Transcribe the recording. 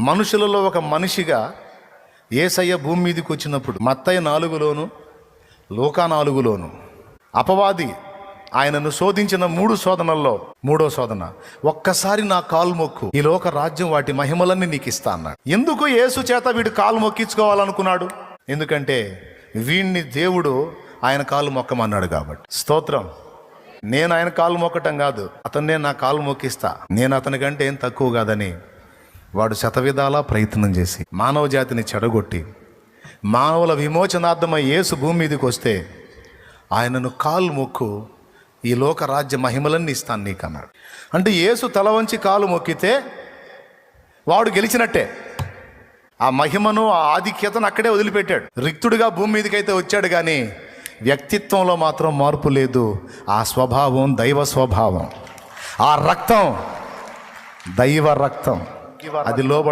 మనుషులలో ఒక మనిషిగా ఏసయ్య భూమి మీదకి వచ్చినప్పుడు మత్తయ్య నాలుగులోను లోకా నాలుగులోను. అపవాది ఆయనను శోధించిన మూడు శోధనల్లో మూడో శోధన ఒక్కసారి నా కాలు మొక్కు ఈ లోక రాజ్యం వాటి మహిమలన్నీ నీకు ఇస్తా అన్నాడు. ఎందుకు యేసు చేత వీడు కాలు మొక్కించుకోవాలనుకున్నాడు? ఎందుకంటే వీణ్ణి దేవుడు ఆయన కాలు మొక్కమన్నాడు కాబట్టి. స్తోత్రం. నేను ఆయన కాలు మొక్కటం కాదు అతన్నే నా కాలు మొక్కిస్తా. నేను అతని కంటే ఏం తక్కువ కాదని వాడు శతవిధాలా ప్రయత్నం చేసి మానవ జాతిని చెడగొట్టి మానవుల విమోచనార్థమై యేసు భూమి మీదకి వస్తే ఆయనను కాలు మొక్కు ఈ లోక రాజ్య మహిమలన్నీ ఇస్తాను నీకు అన్నాడు. అంటే యేసు తల వంచి కాలు మొక్కితే వాడు గెలిచినట్టే. ఆ మహిమను ఆ ఆధిక్యతను అక్కడే వదిలిపెట్టాడు. రిక్తుడిగా భూమి మీదకైతే వచ్చాడు కానీ వ్యక్తిత్వంలో మాత్రం మార్పు లేదు. ఆ స్వభావం దైవ స్వభావం. ఆ రక్తం దైవ రక్తం. అది లోబ